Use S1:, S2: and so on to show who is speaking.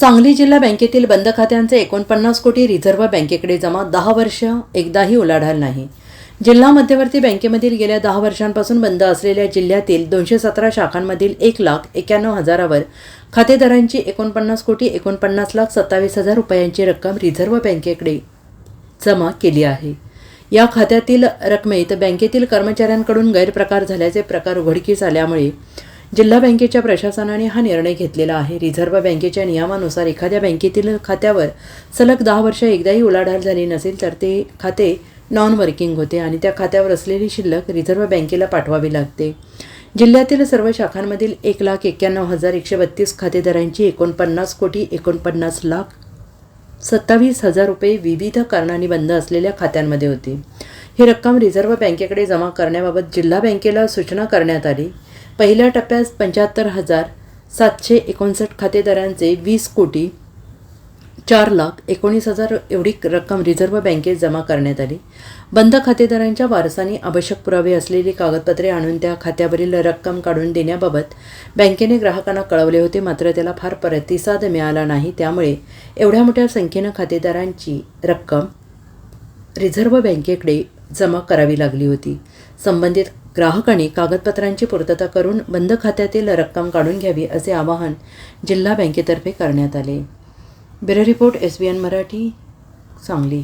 S1: सांगली जिल्हा बँकेतील बंद खात्यांचे एकोणपन्नास कोटी रिझर्व्ह बँकेकडे जमा दहा वर्ष एकदाही उलाढाल नाही. जिल्हा मध्यवर्ती बँकेमधील गेल्या दहा वर्षांपासून बंद असलेल्या जिल्ह्यातील दोनशे सतरा शाखांमधील एक लाख एक्याण्णव हजारावर खातेदारांची एकोणपन्नास कोटी एकोणपन्नास लाख सत्तावीस हजार रुपयांची रक्कम रिझर्व्ह बँकेकडे जमा केली आहे. या खात्यातील रकमेत बँकेतील कर्मचाऱ्यांकडून गैरप्रकार झाल्याचे प्रकार उघडकीस आल्यामुळे जिल्हा बँकेच्या प्रशासनाने हा निर्णय घेतलेला आहे. रिझर्व्ह बँकेच्या नियमानुसार एखाद्या बँकेतील खात्यावर सलग दहा वर्ष एकदाही उलाढाल झाली नसेल तर ते खाते नॉन वर्किंग होते आणि त्या खात्यावर असलेली शिल्लक रिझर्व्ह बँकेला पाठवावी लागते. जिल्ह्यातील सर्व शाखांमधील एक लाख एक्क्याण्णव हजार एकशे बत्तीस खातेदारांची एकोणपन्नास कोटी एकोणपन्नास लाख सत्तावीस हजार रुपये विविध कारणांनी बंद असलेल्या खात्यांमध्ये होती. ही रक्कम रिझर्व्ह बँकेकडे जमा करण्याबाबत जिल्हा बँकेला सूचना करण्यात आली. पहिल्या टप्प्यात पंच्याहत्तर हजार सातशे एकोणसाठ खातेदारांचे वीस कोटी चार लाख एकोणीस हजार एवढी रक्कम रिझर्व्ह बँकेत जमा करण्यात आली. बंद खातेदारांच्या वारसांनी आवश्यक पुरावे असलेली कागदपत्रे आणून त्या खात्यावरील रक्कम काढून देण्याबाबत बँकेने ग्राहकांना कळवले होते मात्र त्याला फार प्रतिसाद मिळाला नाही. त्यामुळे एवढ्या मोठ्या संख्येनं खातेदारांची रक्कम रिझर्व्ह बँकेकडे जमा करावी लागली होती. संबंधित ग्राहकांनी कागदपत्रांची पूर्तता करून बंद खात्यातील रक्कम काढून घ्यावी असे आवाहन जिल्हा बँकेतर्फे करण्यात आले. Bureau report S B N Marathi Sangli.